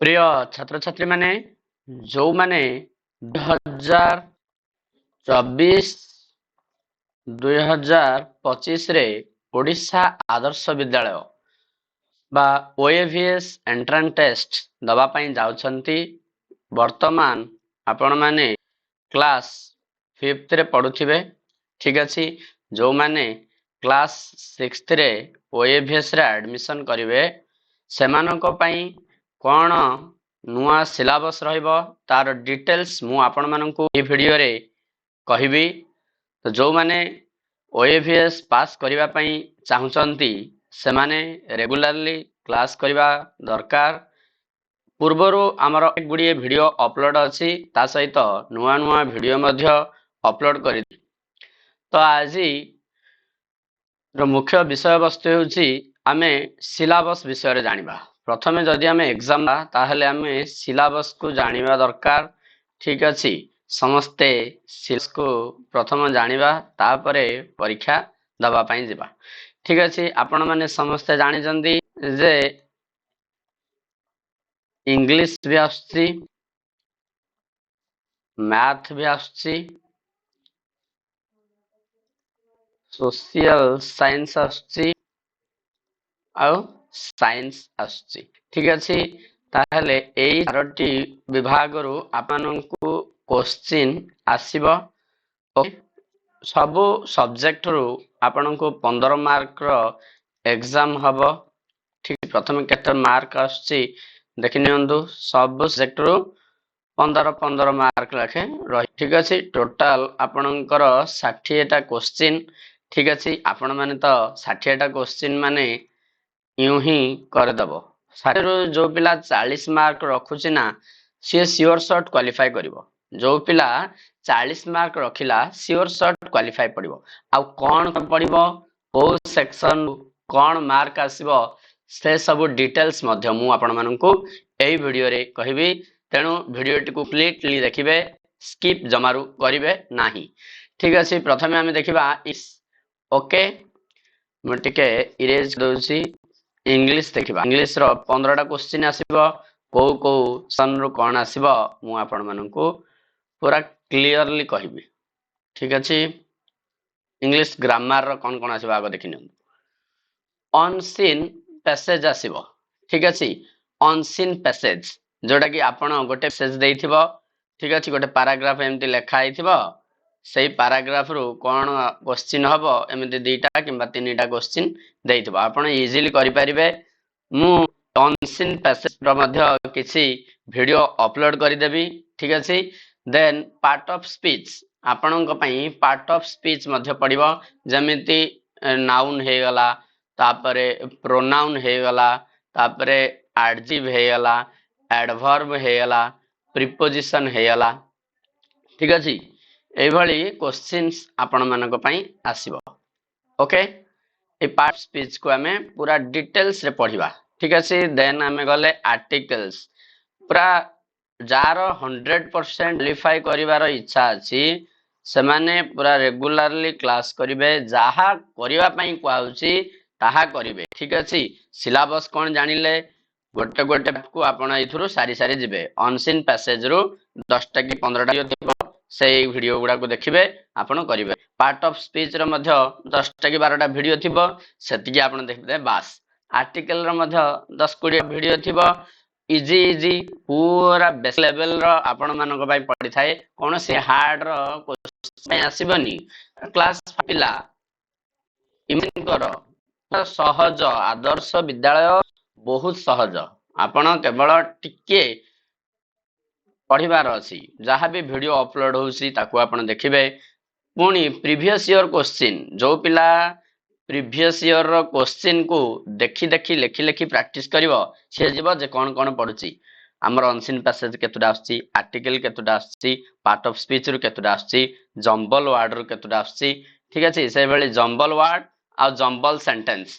ପ୍ରିୟ ଛାତ୍ରଛାତ୍ରୀମାନେ ଯୋଉମାନେ ଦୁଇ ହଜାର ଚବିଶ ଦୁଇ ହଜାର ପଚିଶରେ ଓଡ଼ିଶା ଆଦର୍ଶ ବିଦ୍ୟାଳୟ ବା ଓଏଭିଏସ୍ ଏଣ୍ଟ୍ରାନ୍ସ ଟେଷ୍ଟ ଦେବା ପାଇଁ ଯାଉଛନ୍ତି। ବର୍ତ୍ତମାନ ଆପଣମାନେ କ୍ଲାସ୍ ଫିଫ୍ଥରେ ପଢ଼ୁଥିବେ। ଠିକ୍ ଅଛି ଯୋଉମାନେ କ୍ଲାସ୍ ସିକ୍ସଥରେ ଓଏଭିଏସ୍ରେ ଆଡ଼ମିସନ୍ କରିବେ ସେମାନଙ୍କ ପାଇଁ କ'ଣ ନୂଆ ସିଲାବସ୍ ରହିବ ତାର ଡିଟେଲ୍ସ ମୁଁ ଆପଣମାନଙ୍କୁ ଏହି ଭିଡ଼ିଓରେ କହିବି। ତ ଯୋଉମାନେ ଓଏଭିଏସ୍ ପାସ୍ କରିବା ପାଇଁ ଚାହୁଁଛନ୍ତି ସେମାନେ ରେଗୁଲାରଲି କ୍ଲାସ୍ କରିବା ଦରକାର। ପୂର୍ବରୁ ଆମର ଗୁଡ଼ିଏ ଭିଡ଼ିଓ ଅପଲୋଡ଼ ଅଛି ତା ସହିତ ନୂଆ ନୂଆ ଭିଡ଼ିଓ ମଧ୍ୟ ଅପଲୋଡ଼ କରି ତ ଆଜିର ମୁଖ୍ୟ ବିଷୟବସ୍ତୁ ହେଉଛି ଆମେ ସିଲାବସ୍ ବିଷୟରେ ଜାଣିବା। ପ୍ରଥମେ ଯଦି ଆମେ ଏକ୍ଜାମ୍ ତାହେଲେ ଆମେ ସିଲାବସ୍କୁ ଜାଣିବା ଦରକାର ଠିକ୍ ଅଛି ସମସ୍ତେ ସିଲ୍ସକୁ ପ୍ରଥମ ଜାଣିବା ତାପରେ ପରୀକ୍ଷା ଦେବା ପାଇଁ ଯିବା ଠିକ୍ ଅଛି ଆପଣମାନେ ସମସ୍ତେ ଜାଣିଛନ୍ତି ଯେ ଇଂଲିଶ ବି ଆସୁଛି ମ୍ୟାଥ ବି ଆସୁଛି ସୋସିଆଲ ସାଇନ୍ସ ଆସୁଛି ଆଉ ସାଇନ୍ସ ଆସୁଛି ଠିକ୍ ଅଛି ତାହେଲେ ଏଇ ଚାରୋଟି ବିଭାଗରୁ ଆପଣଙ୍କୁ କୋଶ୍ଚିନ୍ ଆସିବ ସବୁ ସବଜେକ୍ଟରୁ ଆପଣଙ୍କୁ ପନ୍ଦର ମାର୍କର ଏକ୍ଜାମ୍ ହବ ଠିକ୍ ପ୍ରଥମେ କେତେ ମାର୍କ ଆସୁଛି? ଦେଖି ନିଅନ୍ତୁ। ସବୁ ସବଜେକ୍ଟରୁ ପନ୍ଦର ପନ୍ଦର ମାର୍କ ଲେଖେ ରହି ଠିକ୍ ଅଛି? ଟୋଟାଲ ଆପଣଙ୍କର ଷାଠିଏଟା କୋଶ୍ଚିନ୍ ଠିକ୍ ଅଛି? ଆପଣମାନେ ତ ଷାଠିଏଟା କୋଶ୍ଚିନ୍ ମାନେ ୟୁଁ ହିଁ କରିଦେବ ଷାଠିଏରୁ ଯୋଉ ପିଲା ଚାଳିଶ ମାର୍କ ରଖୁଛି ନା ସିଏ ସିଓର ସର୍ଟ କ୍ୱାଲିଫାଏ କରିବ। ଯୋଉ ପିଲା ଚାଳିଶ ମାର୍କ ରଖିଲା ସିଓର ସର୍ଟ କ୍ୱାଲିଫାଏ ପଡ଼ିବ। ଆଉ କ'ଣ ପଡ଼ିବ? କୋଉ ସେକ୍ସନ କ'ଣ ମାର୍କ ଆସିବ? ସେ ସବୁ ଡିଟେଲ୍ସ ମଧ୍ୟ ମୁଁ ଆପଣମାନଙ୍କୁ ଏଇ ଭିଡ଼ିଓରେ କହିବି। ତେଣୁ ଭିଡ଼ିଓଟିକୁ କମ୍ପ୍ଲିଟଲି ଦେଖିବେ ସ୍କିପ୍ ଜମାରୁ କରିବେ ନାହିଁ। ଠିକ୍ ଅଛି ପ୍ରଥମେ ଆମେ ଦେଖିବା ଇସ୍ ଓକେ ମୁଁ ଟିକେ ଇରେଜ୍ ଦେଉଛି। ଇଂଲିଶ ଦେଖିବା। ଇଂଲିଶର ପନ୍ଦରଟା କୋଶ୍ଚିନ୍ ଆସିବ। କୋଉ କୋଉ ସନ୍ରୁ କ'ଣ ଆସିବ ମୁଁ ଆପଣମାନଙ୍କୁ ପୁରା କ୍ଲିଅରଲି କହିବି। ଠିକ୍ ଅଛି? ଇଂଲିଶ ଗ୍ରାମାରର କ'ଣ କ'ଣ ଆସିବ ଆଗ ଦେଖି ନିଅନ୍ତୁ। ଅନସିନ୍ ପ୍ୟାସେଜ ଆସିବ। ଠିକ୍ ଅଛି? ଅନସିନ୍ ପ୍ୟାସେଜ ଯୋଉଟାକି ଆପଣ ଗୋଟେ ପେସେଜ ଦେଇଥିବ। ଠିକ୍ ଅଛି? ଗୋଟେ ପାରାଗ୍ରାଫ ଏମିତି ଲେଖା ହେଇଥିବ। ସେଇ ପାରାଗ୍ରାଫରୁ କ'ଣ କୋଶ୍ଚିନ୍ ହବ? ଏମିତି ଦିଟା କିମ୍ବା ତିନିଟା କୋଶ୍ଚିନ୍ ଦେଇଥିବ। ଆପଣ ଇଜିଲି କରିପାରିବେ। ମୁଁ ଅନସିନ୍ ପ୍ୟାସେଜର ମଧ୍ୟ କିଛି ଭିଡ଼ିଓ ଅପଲୋଡ଼ କରିଦେବି। ଠିକ୍ ଅଛି? ଦେନ୍ ପାର୍ଟ ଅଫ୍ ସ୍ପିଚ୍ ଆପଣଙ୍କ ପାଇଁ ପାର୍ଟ ଅଫ୍ ସ୍ପିଚ୍ ମଧ୍ୟ ପଡ଼ିବ। ଯେମିତି ନାଉନ୍ ହେଇଗଲା ତାପରେ ପ୍ରୋନାଉନ୍ ହେଇଗଲା ତାପରେ ଆଡଜିଭ୍ ହେଇଗଲା ଆଡଭର୍ବ ହେଇଗଲା ପ୍ରିପୋଜିସନ୍ ହେଇଗଲା। ଠିକ୍ ଅଛି? এইভাবে কোশ্চিন্স ଆପଣମାନଙ୍କ ପାଇଁ ଆସିବ ଓକେ ଏ ପାର୍ଟ ସ୍ପିଚ୍କୁ ଆମେ ପୁରା ଡିଟେଲ୍ସରେ ପଢ଼ିବା ଠିକ୍ ଅଛି ଦେନ୍ ଆମେ ଗଲେ ଆର୍ଟିକଲ୍ସ ପୁରା ଯାହାର ହଣ୍ଡ୍ରେଡ଼ ପରସେଣ୍ଟ କ୍ୱାଲିଫାଏ କରିବାର ଇଚ୍ଛା ଅଛି ସେମାନେ ପୁରା ରେଗୁଲାରଲି କ୍ଲାସ୍ କରିବେ ଯାହା କରିବା ପାଇଁ କୁହାହେଉଛି ତାହା କରିବେ ଠିକ୍ ଅଛି ସିଲାବସ୍ କ'ଣ ଜାଣିଲେ ଗୋଟେ ଗୋଟେ କୁ ଆପଣ ଏଇଥିରୁ ସାରି ସାରି ଯିବେ ଅନସିନ୍ ପ୍ୟାସେଜରୁ ଦଶଟା କି ପନ୍ଦରଟା ଥିବ ସେଇ ଭିଡ଼ିଓ ଗୁଡ଼ାକୁ ଦେଖିବେ ଆପଣ କରିବେ। ପାର୍ଟ ଅଫ୍ ସ୍ପିଚ୍ର ମଧ୍ୟ ଦଶଟା କି ବାରଟା ଭିଡ଼ିଓ ଥିବ ସେତିକି ଆପଣ ଦେଖିବେ ବାସ୍। ଆର୍ଟିକଲର ମଧ୍ୟ ଦଶ କୋଡ଼ିଏ ଭିଡ଼ିଓ ଥିବ। ଇଜି ଇଜି ପୁରା ବେସ୍ ଲେଭେଲର ଆପଣମାନଙ୍କ ପାଇଁ ପଡ଼ିଥାଏ। କୌଣସି ହାର୍ଡର ପାଇଁ ଆସିବନି। କ୍ଲାସ୍ ପିଲା ଏମାନଙ୍କର ସହଜ ଆଦର୍ଶ ବିଦ୍ୟାଳୟ ବହୁତ ସହଜ। ଆପଣ କେବଳ ଟିକେ ପଢ଼ିବାର ଅଛି। ଯାହା ବି ଭିଡ଼ିଓ ଅପଲୋଡ଼ ହେଉଛି ତାକୁ ଆପଣ ଦେଖିବେ। ପୁଣି ପ୍ରିଭିୟସ୍ ଇୟର କୋଶ୍ଚିନ୍ ଯୋଉ ପିଲା ପ୍ରିଭିୟସ୍ ଇୟରର କୋଶ୍ଚିନ୍କୁ ଦେଖି ଦେଖି ଲେଖି ଲେଖି ପ୍ରାକ୍ଟିସ୍ କରିବ ସିଏ ଯିବ ଯେ କ'ଣ କ'ଣ ପଡ଼ୁଛି ଆମର ଅନସିନ୍ ପ୍ୟାସେଜ କେତୋଟା ଆସୁଛି ଆର୍ଟିକଲ କେତୋଟା ଆସୁଛି ପାର୍ଟ ଅଫ୍ ସ୍ପିଚ୍ରୁ କେତୋଟା ଆସୁଛି ଜମ୍ବଲ ୱାର୍ଡରୁ କେତୋଟା ଆସୁଛି। ଠିକ୍ ଅଛି ସେଇଭଳି ଜମ୍ବଲ ୱାର୍ଡ ଆଉ ଜମ୍ବଲ ସେଣ୍ଟେନ୍ସ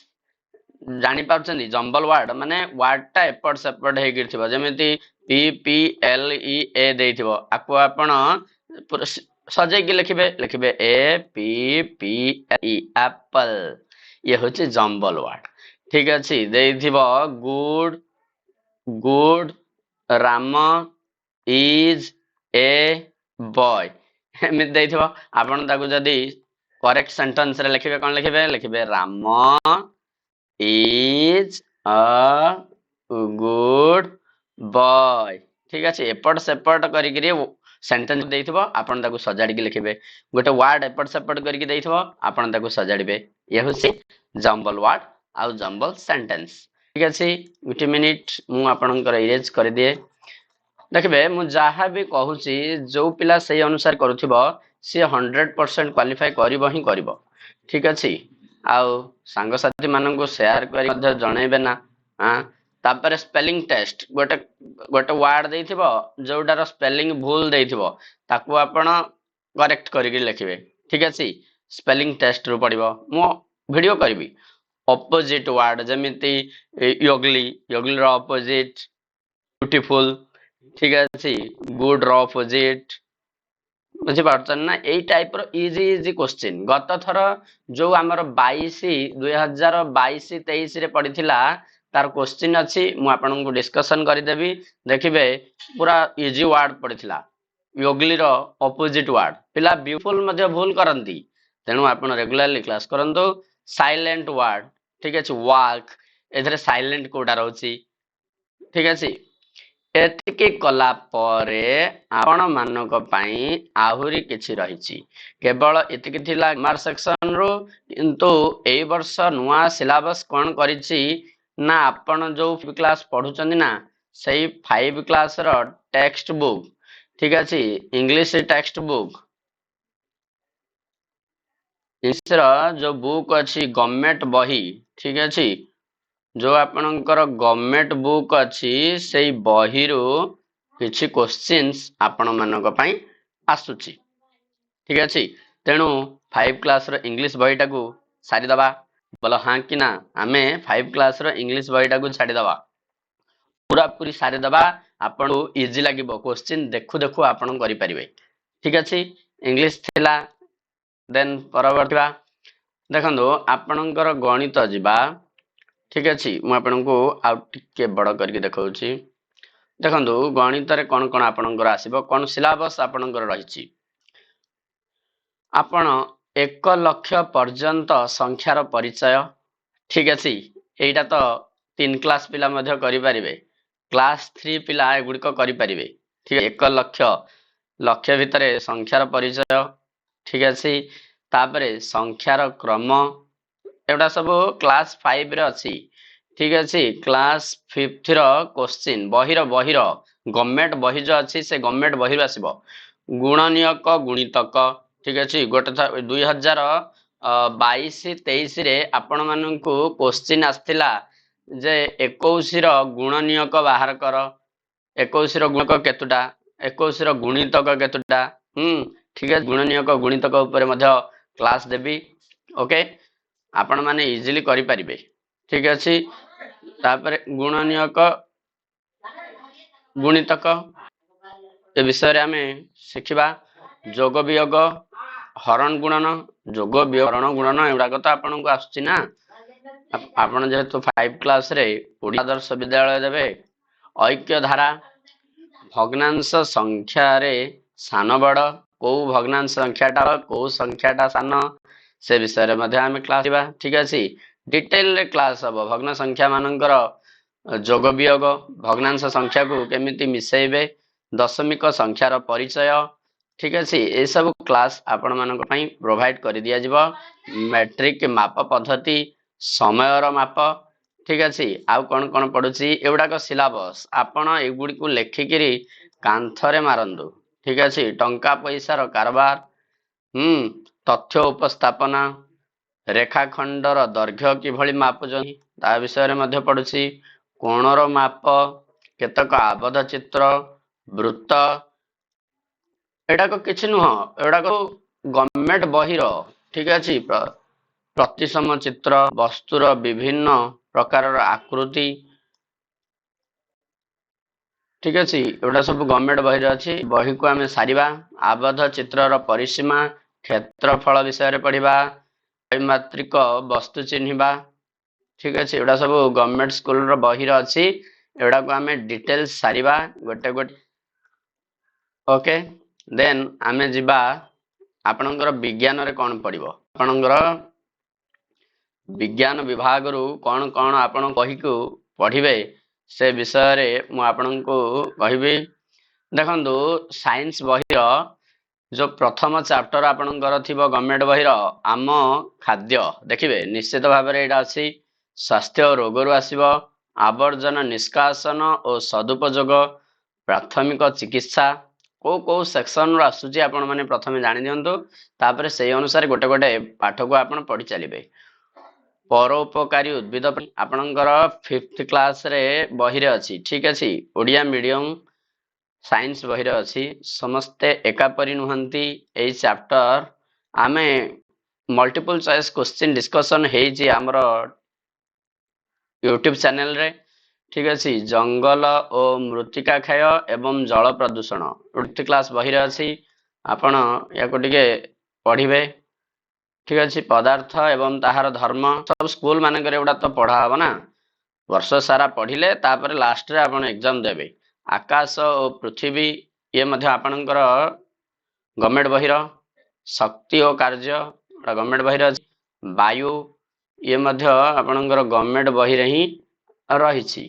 ଜାଣିପାରୁଛନ୍ତି ଜମ୍ବଲ ୱାର୍ଡ ମାନେ ୱାର୍ଡଟା ଏପଟ ସେପଟ ହେଇକି ଥିବ ଯେମିତି P P L E A ଦେଇଥିବ ଆକୁ ଆପଣ ସଜେଇକି ଲେଖିବେ ଲେଖିବେ A P P E apple ଇଏ ହଉଛି ଜମ୍ବଲ ୱାର୍ଡ ଠିକ ଅଛି ଦେଇଥିବ good good Ram is a boy ଏମିତି ଦେଇଥିବ ଆପଣ ତାକୁ ଯଦି କରେକ୍ଟ ସେଣ୍ଟେନ୍ସରେ ଲେଖିବେ କ'ଣ ଲେଖିବେ? ଲେଖିବେ Ram is a good boy ଠିକ ଅଛି ଏପଟ ସେପଟ କରିକିରି ସେଣ୍ଟେନ୍ସ ଦେଇଥିବ ଆପଣ ତାକୁ ସଜାଡ଼ିକି ଲେଖିବେ। ଗୋଟେ ୱାର୍ଡ ଏପଟ ସେପଟ କରିକି ଦେଇଥିବ ଆପଣ ତାକୁ ସଜାଡ଼ିବେ। ଇଏ ହେଉଛି ଜମ୍ବଲ ୱାର୍ଡ ଆଉ ଜମ୍ବଲ ସେଣ୍ଟେନ୍ସ ଠିକ ଅଛି? ଗୋଟେ ମିନିଟ୍ ମୁଁ ଆପଣଙ୍କର ଇରେଜ୍ କରିଦିଏ। ଦେଖିବେ ମୁଁ ଯାହା ବି କହୁଛି ଯୋଉ ପିଲା ସେଇ ଅନୁସାରେ କରୁଥିବ ସିଏ ହଣ୍ଡ୍ରେଡ ପରସେଣ୍ଟ କ୍ୱାଲିଫାଏ କରିବ ହିଁ କରିବ। ଠିକ ଅଛି? ଆଉ ସାଙ୍ଗସାଥି ମାନଙ୍କୁ ସେୟାର କରି ମଧ୍ୟ ଜଣେଇବେ ନା ଆଁ? ତାପରେ ସ୍ପେଲିଂ ଟେଷ୍ଟ ଗୋଟେ ଗୋଟେ ୱାର୍ଡ ଦେଇଥିବ ଯୋଉଟାର ସ୍ପେଲିଂ ଭୁଲ ଦେଇଥିବ ତାକୁ ଆପଣ କରେକ୍ଟ କରିକି ଲେଖିବେ। ଠିକ ଅଛି? ସ୍ପେଲିଂ ଟେଷ୍ଟରୁ ପଡ଼ିବ। ମୁଁ ଭିଡ଼ିଓ କରିବି। ଅପୋଜିଟ୍ ୱାର୍ଡ ଯେମିତି ୟୋଗଲି ୟୋଗଲିର ଅପୋଜିଟ୍ ବ୍ୟୁଟିଫୁଲ ଠିକ ଅଛି? ଗୁଡ୍ ର ଅପୋଜିଟ୍ ବୁଝିପାରୁଛନ୍ତି ନା ଏଇ ଟାଇପର ଇଜି ଇଜି କୋଶ୍ଚିନ୍ ଗତ ଥର ଯୋଉ ଆମର ବାଇଶି ଦୁଇ ହଜାର ବାଇଶି ତେଇଶିରେ ପଡିଥିଲା ତାର କୋଶ୍ଚିନ୍ ଅଛି ମୁଁ ଆପଣଙ୍କୁ ଡିସ୍କସନ କରିଦେବି। ଦେଖିବେ ପୁରା ଇଜି ୱାର୍ଡ ପଡିଥିଲା। ୟୋଗଲିର ଅପୋଜିଟ୍ ୱାର୍ଡ ପିଲା ବ୍ୟୁଟିଫୁଲ ମଧ୍ୟ ଭୁଲ କରନ୍ତି। ତେଣୁ ଆପଣ ରେଗୁଲାରଲି କ୍ଲାସ୍ କରନ୍ତୁ। ସାଇଲେଣ୍ଟ ୱାର୍ଡ ଠିକ ଅଛି ୱାକ୍ ଏଥିରେ ସାଇଲେଣ୍ଟ କୋଉଟା ରହୁଛି? ଠିକ ଅଛି? ଏତିକି କଲା ପରେ ଆପଣ ମାନଙ୍କ ପାଇଁ ଆହୁରି କିଛି ରହିଛି। କେବଳ ଏତିକି ଥିଲା ଗ୍ରାମାର ସେକ୍ସନ ରୁ କିନ୍ତୁ ଏଇ ବର୍ଷ ନୂଆ ସିଲାବସ କଣ କରିଛି ନା ଆପଣ ଯୋଉ କ୍ଲାସ ପଢୁଛନ୍ତି ନା ସେଇ ଫାଇଭ କ୍ଲାସର ଟେକ୍ସଟ ବୁକ୍ ଠିକ ଅଛି ଇଂଲିଶ ଟେକ୍ସଟ ବୁକ୍ ଇଂଲିଶର ଯୋଉ ବୁକ୍ ଅଛି ଗଭର୍ଣ୍ଣମେଣ୍ଟ ବହି ଠିକ ଅଛି ଯୋଉ ଆପଣଙ୍କର ଗଭର୍ଣ୍ଣମେଣ୍ଟ ବୁକ୍ ଅଛି ସେଇ ବହିରୁ କିଛି କୋଶ୍ଚିନ୍ସ ଆପଣ ମାନଙ୍କ ପାଇଁ ଆସୁଛି। ଠିକ ଅଛି? ତେଣୁ ଫାଇଭ କ୍ଲାସର ଇଂଲିଶ ବହିଟାକୁ ସାରିଦବା। ବୋଲ ହଁ କି ନା ଆମେ ଫାଇଭ କ୍ଲାସର ଇଂଲିଶ ବହିଟାକୁ ଛାଡ଼ିଦବା। ପୁରାପୁରି ସାରିଦବା। ଆପଣଙ୍କୁ ଇଜି ଲାଗିବ। କୋଶ୍ଚିନ୍ ଦେଖୁ ଦେଖୁ ଆପଣ କରିପାରିବେ। ଠିକ ଅଛି? ଇଂଲିଶ ଥିଲା। ଦେନ୍ ପରବର୍ତ୍ତୀ ଦେଖନ୍ତୁ ଆପଣଙ୍କର ଗଣିତ ଯିବା। ଠିକ ଅଛି ମୁଁ ଆପଣଙ୍କୁ ଆଉ ଟିକେ ବଡ଼ କରିକି ଦେଖାଉଛି ଦେଖନ୍ତୁ ଗଣିତରେ କ'ଣ କ'ଣ ଆପଣଙ୍କର ଆସିବ କ'ଣ ସିଲାବସ୍ ଆପଣଙ୍କର ରହିଛି ଆପଣ ଏକ ଲକ୍ଷ ପର୍ଯ୍ୟନ୍ତ ସଂଖ୍ୟାର ପରିଚୟ ଠିକ ଅଛି ଏଇଟା ତ ତିନି କ୍ଲାସ ପିଲା ମଧ୍ୟ କରିପାରିବେ କ୍ଲାସ ଥ୍ରୀ ପିଲା ଏଗୁଡ଼ିକ କରିପାରିବେ ଠିକ ଏକ ଲକ୍ଷ ଲକ୍ଷ ଭିତରେ ସଂଖ୍ୟାର ପରିଚୟ ଠିକ ଅଛି ତାପରେ ସଂଖ୍ୟାର କ୍ରମ ଏଗୁଡ଼ା ସବୁ କ୍ଲାସ ଫାଇଭରେ ଅଛି। ଠିକ ଅଛି କ୍ଲାସ ଫିଫ୍ଥର କୋଶ୍ଚିନ୍ ବହିର ବହିର ଗଭର୍ଣ୍ଣମେଣ୍ଟ ବହି ଯୋଉ ଅଛି ସେ ଗଭର୍ଣ୍ଣମେଣ୍ଟ ବହିରୁ ଆସିବ। ଗୁଣନୀୟକ ଗୁଣିତକ ଠିକ ଅଛି ଗୋଟେ ଥ ଦୁଇ ହଜାର ବାଇଶ ତେଇଶରେ ଆପଣମାନଙ୍କୁ କୋଶ୍ଚିନ୍ ଆସିଥିଲା ଯେ ଏକୋଇଶିର ଗୁଣନୀୟକ ବାହାର କର। ଏକୋଇଶିର ଗୁଣକ କେତୁଟା? ଏକୋଇଶିର ଗୁଣିତକ କେତୁଟା? ହୁଁ ଠିକ ଅଛି ଗୁଣନୀୟକ ଗୁଣିତକ ଉପରେ ମଧ୍ୟ କ୍ଲାସ୍ ଦେବି। ଓକେ ଆପଣମାନେ ଇଜିଲି କରିପାରିବେ। ଠିକ ଅଛି? ତାପରେ ଗୁଣନୀୟକ ଗୁଣିତକ ଏ ବିଷୟରେ ଆମେ ଶିଖିବା। ଯୋଗ ବିୟୋଗ ହରଣ ଗୁଣନ ଯୋଗ ହରଣ ଗୁଣନ ଏଗୁଡ଼ାକ ତ ଆପଣଙ୍କୁ ଆସୁଛି ନା? ଆପଣ ଯେହେତୁ ଫାଇଭ କ୍ଲାସରେ ଓଡ଼ିଆ ଆଦର୍ଶ ବିଦ୍ୟାଳୟ ଦେବେ ଐକ୍ୟ ଧାରା ଭଗ୍ନାଂଶ ସଂଖ୍ୟାରେ ସାନ ବଡ଼ କୋଉ ଭଗ୍ନାଂଶ ସଂଖ୍ୟାଟା କୋଉ ସଂଖ୍ୟାଟା ସାନ ସେ ବିଷୟରେ ମଧ୍ୟ ଆମେ କ୍ଲାସ ଯିବା। ଠିକ ଅଛି? ଡିଟେଲରେ କ୍ଲାସ ହବ। ଭଗ୍ନ ସଂଖ୍ୟା ମାନଙ୍କର ଯୋଗ ବିୟୋଗ ଭଗ୍ନାଂଶ ସଂଖ୍ୟାକୁ କେମିତି ମିଶେଇବେ ଦଶମିକ ସଂଖ୍ୟାର ପରିଚୟ ଠିକ ଅଛି? ଏସବୁ କ୍ଲାସ ଆପଣମାନଙ୍କ ପାଇଁ ପ୍ରୋଭାଇଡ କରି ଦିଆଯିବ ମେଟ୍ରିକ ମାପ ପଦ୍ଧତି ସମୟର ମାପ ଠିକ ଅଛି? ଆଉ କଣ କଣ ପଡୁଛି? ଏଗୁଡାକ ସିଲାବସ ଆପଣ ଏଗୁଡିକୁ ଲେଖିକିରି କାନ୍ଥରେ ମାରନ୍ତୁ। ଠିକ ଅଛି? ଟଙ୍କା ପଇସାର କାରବାର। ହୁଁ ତଥ୍ୟ ଉପସ୍ଥାପନା ରେଖାଖଣ୍ଡର ଦୈର୍ଘ୍ୟ କିଭଳି ମାପୁଛନ୍ତି ତା ବିଷୟରେ ମଧ୍ୟ ପଡୁଛି କୋଣର ମାପ କେତେକ ଆବଦ୍ଧ ଚିତ୍ର ବୃତ୍ତ ଏଗୁଡାକ କିଛି ନୁହଁ ଏଗୁଡାକ ଗଭର୍ଣ୍ଣମେଣ୍ଟ ବହିର ଠିକ ଅଛି ପ୍ରତିସମ ଚିତ୍ର ବସ୍ତୁର ବିଭିନ୍ନ ପ୍ରକାରର ଆକୃତି ଠିକ ଅଛି ଏଗୁଡ଼ା ସବୁ ଗଭର୍ଣ୍ଣମେଣ୍ଟ ବହିରେ ଅଛି। ବହିକୁ ଆମେ ସାରିବା। ଆବଦ୍ଧ ଚିତ୍ରର ପରିସୀମା କ୍ଷେତ୍ରଫଳ ବିଷୟରେ ପଢିବା ତ୍ରୈମାତ୍ରିକ ବସ୍ତୁ ଚିହ୍ନିବା ଠିକ ଅଛି ଏଗୁଡ଼ା ସବୁ ଗଭର୍ଣ୍ଣମେଣ୍ଟ ସ୍କୁଲର ବହିରେ ଅଛି ଏଗୁଡ଼ାକୁ ଆମେ ଡିଟେଲ୍ସ ସାରିବା ଗୋଟେ ଗୋଟେ ଓକେ ଦେନ୍ ଆମେ ଯିବା ଆପଣଙ୍କର ବିଜ୍ଞାନରେ କ'ଣ ପଡ଼ିବ ଆପଣଙ୍କର ବିଜ୍ଞାନ ବିଭାଗରୁ କ'ଣ କ'ଣ ଆପଣ କହିକୁ ପଢ଼ିବେ ସେ ବିଷୟରେ ମୁଁ ଆପଣଙ୍କୁ କହିବି ଦେଖନ୍ତୁ ସାଇନ୍ସ ବହିର ଯୋଉ ପ୍ରଥମ ଚାପ୍ଟର ଆପଣଙ୍କର ଥିବ ଗଭର୍ଣ୍ଣମେଣ୍ଟ ବହିର ଆମ ଖାଦ୍ୟ ଦେଖିବେ ନିଶ୍ଚିତ ଭାବରେ ଏଇଟା ଅଛି ସ୍ୱାସ୍ଥ୍ୟ ରୋଗରୁ ଆସିବ ଆବର୍ଜନା ନିଷ୍କାସନ ଓ ସଦୁପଯୋଗ ପ୍ରାଥମିକ ଚିକିତ୍ସା କୋଉ କୋଉ ସେକ୍ସନରୁ ଆସୁଛି ଆପଣମାନେ ପ୍ରଥମେ ଜାଣି ଦିଅନ୍ତୁ ତାପରେ ସେଇ ଅନୁସାରେ ଗୋଟେ ଗୋଟେ ପାଠକୁ ଆପଣ ପଢି ଚାଲିବେ। ପରୋପକାରୀ ଉଦ୍ଭିଦ ଆପଣଙ୍କର ଫିଫ୍ଥ କ୍ଲାସରେ ବହିରେ ଅଛି ଠିକ ଅଛି ଓଡ଼ିଆ ମିଡ଼ିୟମ ସାଇନ୍ସ ବହିରେ ଅଛି। ସମସ୍ତେ ଏକାପରି ନୁହନ୍ତି। ଏଇ ଚାପ୍ଟର ଆମେ ମଲ୍ଟିପୁଲ ଚଏସ୍ କୋଶ୍ଚିନ୍ ଡିସ୍କସନ୍ ହେଇଛି ଆମର ୟୁଟ୍ୟୁବ ଚ୍ୟାନେଲରେ ଠିକ ଅଛି ଜଙ୍ଗଲ ଓ ମୃତ୍ତିକା କ୍ଷୟ ଏବଂ ଜଳ ପ୍ରଦୂଷଣ ଫିଫ୍ଥ କ୍ଲାସ ବହିରେ ଅଛି। ଆପଣ ୟାକୁ ଟିକେ ପଢ଼ିବେ। ଠିକ ଅଛି ପଦାର୍ଥ ଏବଂ ତାହାର ଧର୍ମ ସବୁ ସ୍କୁଲ ମାନଙ୍କରେ ଏଗୁଡ଼ା ତ ପଢ଼ା ହବ ନା। ବର୍ଷ ସାରା ପଢ଼ିଲେ ତାପରେ ଲାଷ୍ଟରେ ଆପଣ ଏକ୍ଜାମ ଦେବେ। ଆକାଶ ଓ ପୃଥିବୀ ଇଏ ମଧ୍ୟ ଆପଣଙ୍କର ଗଭର୍ଣ୍ଣମେଣ୍ଟ ବହିର ଶକ୍ତି ଓ କାର୍ଯ୍ୟ ଗଭର୍ଣ୍ଣମେଣ୍ଟ ବହିରେ ଅଛି। ବାୟୁ ଇଏ ମଧ୍ୟ ଆପଣଙ୍କର ଗଭର୍ଣ୍ଣମେଣ୍ଟ ବହିରେ ହିଁ ରହିଛି।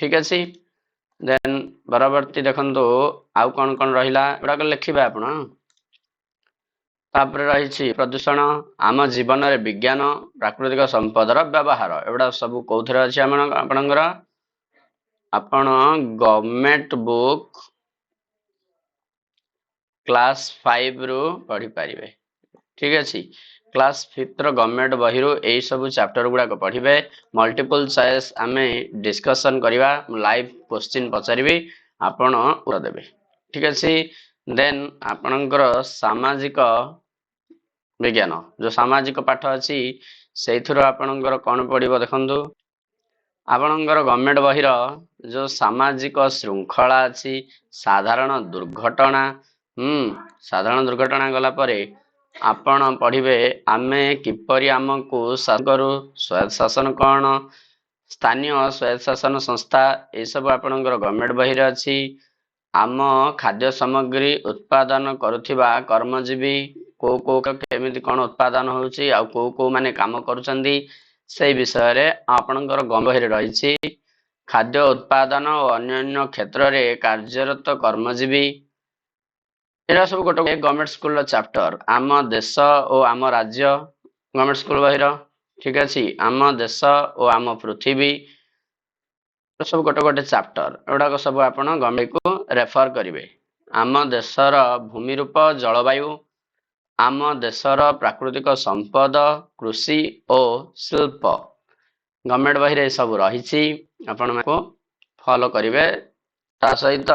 ଠିକ ଅଛି? ଦେନ୍ ପରବର୍ତ୍ତୀ ଦେଖନ୍ତୁ ଆଉ କ'ଣ କ'ଣ ରହିଲା ଏଗୁଡ଼ାକ ଲେଖିବେ ଆପଣ। ତାପରେ ରହିଛି ପ୍ରଦୂଷଣ ଆମ ଜୀବନରେ ବିଜ୍ଞାନ ପ୍ରାକୃତିକ ସମ୍ପଦର ବ୍ୟବହାର। ଏଗୁଡ଼ା ସବୁ କୋଉଥିରେ ଅଛି ଆମ ଆପଣଙ୍କର? ଆପଣ ଗଭର୍ଣ୍ଣମେଣ୍ଟ ବୁକ୍ କ୍ଲାସ୍ ଫାଇଭରୁ ପଢ଼ିପାରିବେ। ଠିକ ଅଛି? କ୍ଲାସ୍ ଫିଫ୍ଥର ଗଭର୍ଣ୍ଣମେଣ୍ଟ ବହିରୁ ଏଇ ସବୁ ଚାପ୍ଟର ଗୁଡ଼ାକ ପଢ଼ିବେ। ମଲ୍ଟିପୁଲ ଚଏସ୍ ଆମେ ଡିସ୍କସନ୍ କରିବା ଲାଇଭ୍ କୋଶ୍ଚିନ୍ ପଚାରିବି ଆପଣ ଦେବେ। ଠିକ ଅଛି? ଦେନ୍ ଆପଣଙ୍କର ସାମାଜିକ ବିଜ୍ଞାନ ଯେଉଁ ସାମାଜିକ ପାଠ ଅଛି ସେଇଥିରୁ ଆପଣଙ୍କର କ'ଣ ପଡ଼ିବ ଦେଖନ୍ତୁ। ଆପଣଙ୍କର ଗଭର୍ଣ୍ଣମେଣ୍ଟ ବହିର ଯୋଉ ସାମାଜିକ ଶୃଙ୍ଖଳା ଅଛି ସାଧାରଣ ଦୁର୍ଘଟଣା ହୁଁ ସାଧାରଣ ଦୁର୍ଘଟଣା ଗଲା ପରେ ଆପଣ ପଢିବେ ଆମେ କିପରି ଆମକୁ କରୁ ସ୍ୱାୟତ୍ତ ଶାସନ କ'ଣ ସ୍ଥାନୀୟ ସ୍ୱାୟତ୍ତ ଶାସନ ସଂସ୍ଥା ଏସବୁ ଆପଣଙ୍କର ଗଭର୍ଣ୍ଣମେଣ୍ଟ ବହିରେ ଅଛି। ଆମ ଖାଦ୍ୟ ସାମଗ୍ରୀ ଉତ୍ପାଦନ କରୁଥିବା କର୍ମଜୀବୀ କୋଉ କୋଉ କେମିତି କ'ଣ ଉତ୍ପାଦନ ହଉଛି ଆଉ କୋଉ କୋଉ ମାନେ କାମ କରୁଛନ୍ତି ସେଇ ବିଷୟରେ ଆପଣଙ୍କର ଗମ୍ଭୀର ରହିଛି। ଖାଦ୍ୟ ଉତ୍ପାଦନ ଓ ଅନ୍ୟାନ୍ୟ କ୍ଷେତ୍ରରେ କାର୍ଯ୍ୟରତ କର୍ମଜୀବୀ ଏରା ସବୁ ଗୋଟେ ଗଭର୍ଣ୍ଣମେଣ୍ଟ ସ୍କୁଲର ଚାପ୍ଟର ଆମ ଦେଶ ଓ ଆମ ରାଜ୍ୟ ଗଭର୍ଣ୍ଣମେଣ୍ଟ ସ୍କୁଲ ବହିର ଠିକ ଅଛି? ଆମ ଦେଶ ଓ ଆମ ପୃଥିବୀ ସବୁ ଗୋଟେ ଗୋଟେ ଚାପ୍ଟର ଏଗୁଡ଼ାକ ସବୁ ଆପଣ ଗଭର୍ଣ୍ଣମେଣ୍ଟକୁ ରେଫର କରିବେ। ଆମ ଦେଶର ଭୂମିରୂପ ଜଳବାୟୁ ଆମ ଦେଶର ପ୍ରାକୃତିକ ସମ୍ପଦ କୃଷି ଓ ଶିଳ୍ପ। ଗଭର୍ଣ୍ଣମେଣ୍ଟ ବହିରେ ସବୁ ରହିଛି ଆପଣମାନଙ୍କୁ ଫଲୋ କରିବେ। ତା ସହିତ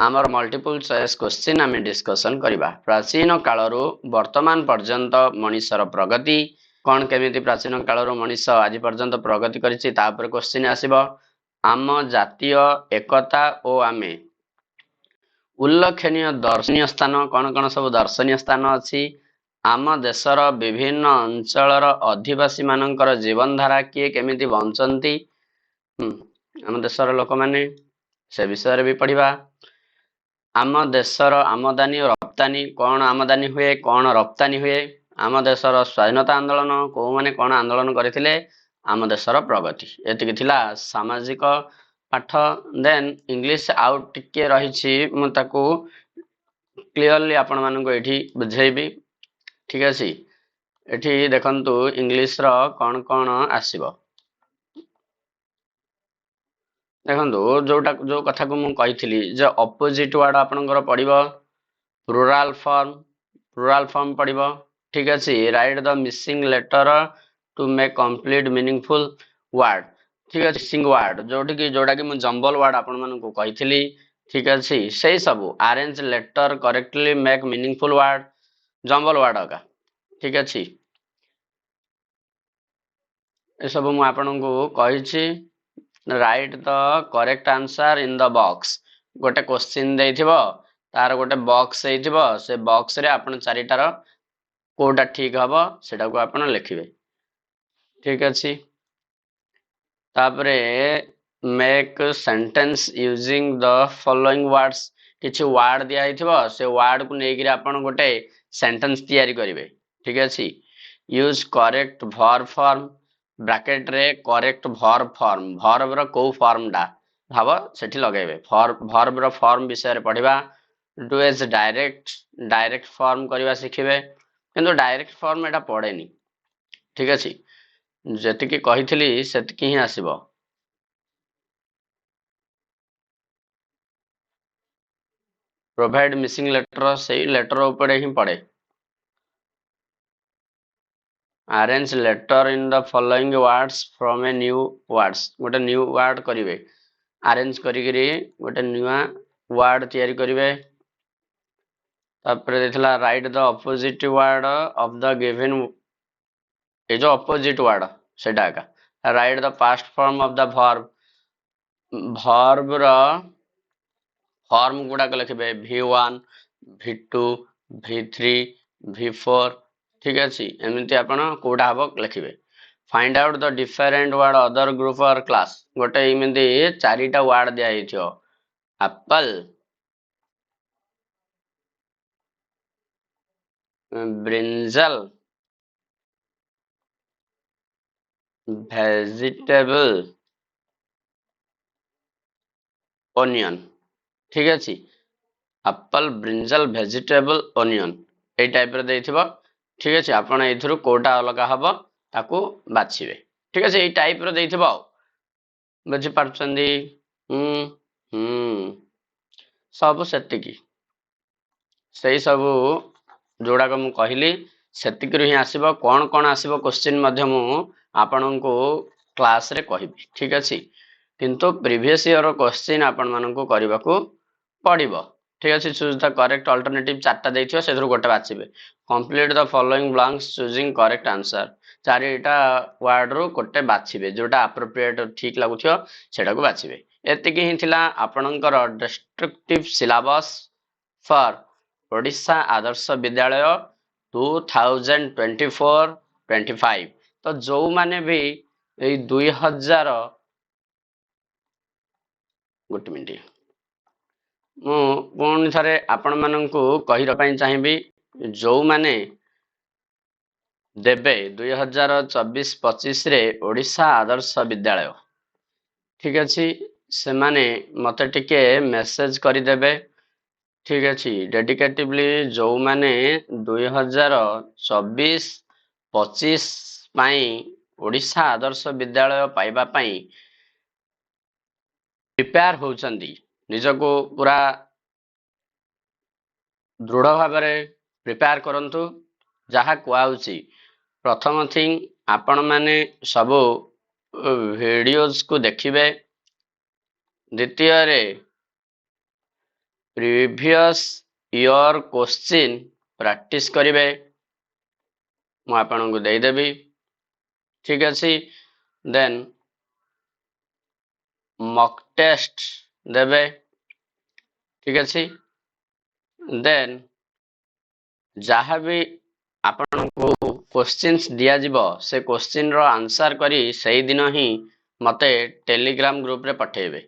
ଆମର ମଲ୍ଟିପୁଲ ଚଏସ୍ କୋଶ୍ଚିନ୍ ଆମେ ଡିସ୍କସନ୍ କରିବା। ପ୍ରାଚୀନ କାଳରୁ ବର୍ତ୍ତମାନ ପର୍ଯ୍ୟନ୍ତ ମଣିଷର ପ୍ରଗତି କ'ଣ? କେମିତି ପ୍ରାଚୀନ କାଳରୁ ମଣିଷ ଆଜି ପର୍ଯ୍ୟନ୍ତ ପ୍ରଗତି କରିଛି? ତା ଉପରେ କୋଶ୍ଚିନ୍ ଆସିବ। ଆମ ଜାତୀୟ ଏକତା ଓ ଆମେ ଉଲ୍ଲେଖନୀୟ ଦର୍ଶନୀୟ ସ୍ଥାନ କ'ଣ କ'ଣ ସବୁ ଦର୍ଶନୀୟ ସ୍ଥାନ ଅଛି? ଆମ ଦେଶର ବିଭିନ୍ନ ଅଞ୍ଚଳର ଅଧିବାସୀ ମାନଙ୍କର ଜୀବନଧାରା କିଏ କେମିତି ବଞ୍ଚନ୍ତି? ଆମ ଦେଶର ଲୋକମାନେ ସେ ବିଷୟରେ ବି ପଢିବା। ଆମ ଦେଶର ଆମଦାନୀ ଓ ରପ୍ତାନି କ'ଣ ଆମଦାନୀ ହୁଏ କ'ଣ ରପ୍ତାନି ହୁଏ? ଆମ ଦେଶର ସ୍ୱାଧୀନତା ଆନ୍ଦୋଳନ କୋଉମାନେ କ'ଣ ଆନ୍ଦୋଳନ କରିଥିଲେ? ଆମ ଦେଶର ପ୍ରଗତି। ଏତିକି ଥିଲା ସାମାଜିକ ପାଠ ଦେନ୍ ଇଂଲିଶ ଆଉ ଟିକେ ରହିଛି ମୁଁ ତାକୁ କ୍ଲିଅରଲି ଆପଣମାନଙ୍କୁ ଏଠି ବୁଝେଇବି। ଠିକ ଅଛି? ଏଠି ଦେଖନ୍ତୁ ଇଂଲିଶର କ'ଣ କ'ଣ ଆସିବ। ଦେଖନ୍ତୁ ଯୋଉଟା ଯୋଉ କଥାକୁ ମୁଁ କହିଥିଲି ଯେ ଅପୋଜିଟ୍ ୱାର୍ଡ ଆପଣଙ୍କର ପଡ଼ିବ ପ୍ଲୁରାଲ ଫର୍ମ ପ୍ଲୁରାଲ ଫର୍ମ ପଡ଼ିବ। ଠିକ ଅଛି? Write the missing letter to make complete meaningful word ଠିକ ଅଛି ସିଙ୍ଗ ୱାର୍ଡ ଯୋଉଠିକି ଯୋଉଟାକି ମୁଁ ଜମ୍ବଲ ୱାର୍ଡ ଆପଣମାନଙ୍କୁ କହିଥିଲି ଠିକ ଅଛି ସେଇ ସବୁ arrange letter correctly make meaningful word jumble word ଏକା ଠିକ ଅଛି। ଏସବୁ ମୁଁ ଆପଣଙ୍କୁ କହିଛି write the correct answer in the box ଗୋଟେ କୋଶ୍ଚିନ୍ ଦେଇଥିବ ତାର ଗୋଟେ ବକ୍ସ ହେଇଥିବ ସେ ବକ୍ସରେ ଆପଣ ଚାରିଟାର କୋଉଟା ଠିକ ହବ ସେଟାକୁ ଆପଣ ଲେଖିବେ ଠିକ ଅଛି। ତାପରେ make sentence using the following words କିଛି ୱାର୍ଡ ଦିଆହେଇଥିବ ସେ ୱାର୍ଡକୁ ନେଇକିରି ଆପଣ ଗୋଟେ ସେଣ୍ଟେନ୍ସ ତିଆରି କରିବେ। ଠିକ ଅଛି? ୟୁଜ୍ କରେକ୍ଟ ଭର୍ ଫର୍ମ ବ୍ରାକେଟରେ କରେକ୍ଟ ଭର୍ ଫର୍ମ ଭର୍ବର କୋଉ ଫର୍ମଟା ଭାବ ସେଠି ଲଗେଇବେ। ଭର୍ବର ଫର୍ମ ବିଷୟରେ ପଢିବା। Do as direct direct form କରିବା ଶିଖିବେ। କିନ୍ତୁ ଡାଇରେକ୍ଟ ଫର୍ମ ଏଟା ପଡେନି ଠିକ ଅଛି? ଯେତିକି କହିଥିଲି ସେତିକି ହିଁ ଆସିବ। ପ୍ରୋଭାଇଡ ମିସିଂ ଲେଟର ସେଇ ଲେଟର ଉପରେ ହିଁ ପଡେ। Arrange letter in the following words from a new words ଗୋଟେ ନ୍ୟୁ ୱାର୍ଡ କରିବେ। ଆରେଞ୍ଜ କରିକିରି ଗୋଟେ ନୂଆ ୱାର୍ଡ ତିଆରି କରିବେ। ତାପରେ ଦେଇଥିଲା write the opposite word of the given এই যে অপোজিট ওয়ার্ড সেটা একা। Write the past form of the verb ভর্বর form গুড়াক লিখবে V one V two V three V four ঠিক আছে? এমনি আপনার কোটা হব লিখবে। Find out the different word other group or class গোটে এমনি চারিটা ওয়ার্ড দিয়া হয়েছিল আপল ব্রিঞ্জল ଭେଜିଟେବଲ ଓନିଅନ ଠିକ ଅଛି ଆପଲ ବ୍ରିଞ୍ଜାଲ ଭେଜିଟେବଲ ଓନିଅନ ଏଇ ଟାଇପର ଦେଇଥିବ ଠିକ ଅଛି ଆପଣ ଏଇଥିରୁ କୋଉଟା ଅଲଗା ହବ ତାକୁ ବାଛିବେ ଠିକ ଅଛି? ଏଇ ଟାଇପର ଦେଇଥିବ ଆଉ। ବୁଝିପାରୁଛନ୍ତି? ହୁଁ ହୁଁ। ସବୁ ସେତିକି। ସେଇ ସବୁ ଯୋଉଡାକ ମୁଁ କହିଲି ସେତିକିରୁ ହିଁ ଆସିବ। କଣ କଣ ଆସିବ କୋଶ୍ଚିନ୍ ମଧ୍ୟ ମୁଁ ଆପଣଙ୍କୁ କ୍ଲାସରେ କହିବି ଠିକ ଅଛି? କିନ୍ତୁ ପ୍ରିଭିୟସ୍ ଇୟର କୋଶ୍ଚିନ୍ ଆପଣମାନଙ୍କୁ କରିବାକୁ ପଡ଼ିବ। ଠିକ ଅଛି ଚୁଜ୍ ଦ କରେକ୍ଟ ଅଲ୍ଟରନେଟିଭ ଚାରିଟା ଦେଇଥିବ ସେଥିରୁ ଗୋଟେ ବାଛିବେ। Complete the following blanks choosing correct answer ଚାରିଟା ୱାର୍ଡରୁ ଗୋଟେ ବାଛିବେ ଯୋଉଟା ଆପ୍ରୋପ୍ରିଏଟ ଠିକ ଲାଗୁଥିବ ସେଟାକୁ ବାଛିବେ। ଏତିକି ହିଁ ଥିଲା ଆପଣଙ୍କର destructive syllabus for Odisha Adarsha Vidyalaya two thousand twenty four twenty five ତ ଯୋଉମାନେ ବି ଏଇ ଦୁଇ ହଜାର ଗୋଟେ ମିନିଟ୍ ମୁଁ ପୁଣି ଥରେ ଆପଣମାନଙ୍କୁ କହିବା ପାଇଁ ଚାହିଁବି ଯୋଉମାନେ ଦେବେ ଦୁଇ ହଜାର ଚବିଶ ପଚିଶରେ ଓଡ଼ିଶା ଆଦର୍ଶ ବିଦ୍ୟାଳୟ। ଠିକ ଅଛି ସେମାନେ ମତେ ଟିକେ ମେସେଜ କରିଦେବେ। ଠିକ ଅଛି ଡେଡିକେଟିଭଲି ଯୋଉମାନେ ଦୁଇ ହଜାର ଚବିଶ ପଚିଶ ପାଇଁ ଓଡ଼ିଶା ଆଦର୍ଶ ବିଦ୍ୟାଳୟ ପାଇବା ପାଇଁ ପ୍ରିପେୟାର ହଉଛନ୍ତି। ନିଜକୁ ପୁରା ଦୃଢ଼ ଭାବରେ ପ୍ରିପେୟାର କରନ୍ତୁ ଯାହା କୁହାଉଛି ପ୍ରଥମ ଥିଙ୍ଗ ଆପଣମାନେ ସବୁ ଭିଡ଼ିଓଜକୁ ଦେଖିବେ। ଦ୍ୱିତୀୟରେ ପ୍ରିଭିୟସ୍ ଇୟର କୋଶ୍ଚିନ୍ ପ୍ରାକ୍ଟିସ୍ କରିବେ। ମୁଁ ଆପଣଙ୍କୁ ଦେଇଦେବି। ଠିକ ଅଛି ଦେନ୍ ମକ୍ ଟେଷ୍ଟ ଦେବେ ଠିକ ଅଛି ଦେନ୍ ଯାହା ବି ଆପଣଙ୍କୁ କୋଶ୍ଚିନ୍ସ ଦିଆଯିବ ସେ କୋଶ୍ଚିନ୍ର ଆନ୍ସର କରି ସେଇଦିନ ହିଁ ମୋତେ ଟେଲିଗ୍ରାମ ଗ୍ରୁପରେ ପଠେଇବେ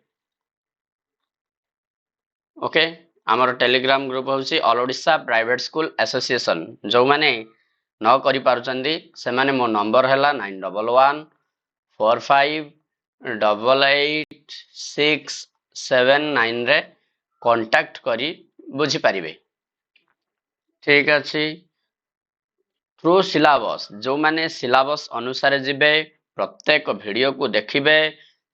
ଓକେ ଆମର ଟେଲିଗ୍ରାମ ଗ୍ରୁପ ହେଉଛି all Odisha private school association ଯେଉଁମାନେ ନ କରିପାରୁଛନ୍ତି ସେମାନେ ମୋ ନମ୍ବର ହେଲା nine double one four five double eight six seven ନାଇନରେ contact କରି ବୁଝିପାରିବେ। ଠିକ ଅଛି। ଟ୍ରୁ ସିଲାବସ୍ ଯେଉଁମାନେ ସିଲାବସ୍ ଅନୁସାରେ ଯିବେ ପ୍ରତ୍ୟେକ ଭିଡ଼ିଓକୁ ଦେଖିବେ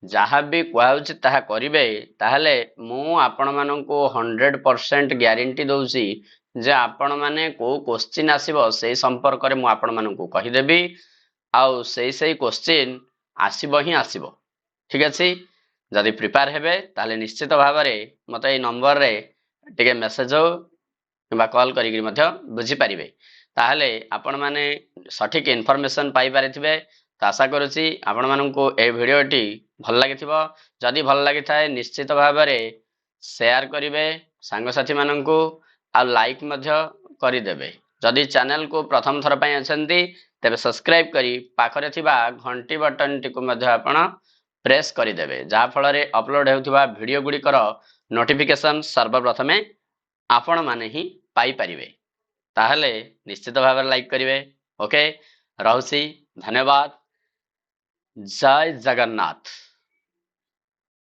ଯାହା ବି କୁହାହେଉଛି ତାହା କରିବେ ତାହେଲେ ମୁଁ ଆପଣମାନଙ୍କୁ ହଣ୍ଡ୍ରେଡ଼ ପରସେଣ୍ଟ ଗ୍ୟାରେଣ୍ଟି ଦେଉଛି ଯେ ଆପଣମାନେ କେଉଁ କୋଶ୍ଚିନ୍ ଆସିବ ସେଇ ସମ୍ପର୍କରେ ମୁଁ ଆପଣମାନଙ୍କୁ କହିଦେବି। ଆଉ ସେଇ ସେଇ କୋଶ୍ଚିନ୍ ଆସିବ ହିଁ ଆସିବ। ଠିକ ଅଛି? ଯଦି ପ୍ରିପେୟାର ହେବେ ତାହେଲେ ନିଶ୍ଚିତ ଭାବରେ ମୋତେ ଏଇ ନମ୍ବରରେ ଟିକେ ମେସେଜ ହଉ କିମ୍ବା କଲ୍ କରିକି ମଧ୍ୟ ବୁଝିପାରିବେ। ତାହେଲେ ଆପଣମାନେ ସଠିକ ଇନଫର୍ମେସନ ପାଇପାରିଥିବେ। ତ ଆଶା କରୁଛି ଆପଣମାନଙ୍କୁ এই ଭିଡ଼ିଓଟି ଭଲ ଲାଗିଥିବ। ଯଦି ଭଲ ଲାଗିଥାଏ ନିଶ୍ଚିତ ଭାବରେ ସେୟାର କରିବେ ସାଙ୍ଗସାଥିମାନଙ୍କୁ। ଆଉ ଲାଇକ୍ ମଧ୍ୟ କରିଦେବେ। ଯଦି ଚ୍ୟାନେଲକୁ ପ୍ରଥମ ଥର ପାଇଁ ଅଛନ୍ତି ତେବେ ସବସ୍କ୍ରାଇବ କରି ପାଖରେ ଥିବା ଘଣ୍ଟି ବଟନଟିକୁ ମଧ୍ୟ ଆପଣ ପ୍ରେସ୍ କରିଦେବେ ଯାହାଫଳରେ ଅପଲୋଡ଼ ହେଉଥିବା ଭିଡ଼ିଓ ଗୁଡ଼ିକର ନୋଟିଫିକେସନ୍ ସର୍ବପ୍ରଥମେ ଆପଣମାନେ ହିଁ ପାଇପାରିବେ। ତାହେଲେ ନିଶ୍ଚିତ ଭାବରେ ଲାଇକ୍ କରିବେ। ଓକେ ରହୁଛି ଧନ୍ୟବାଦ। ଜୟ ଜଗନ୍ନାଥ।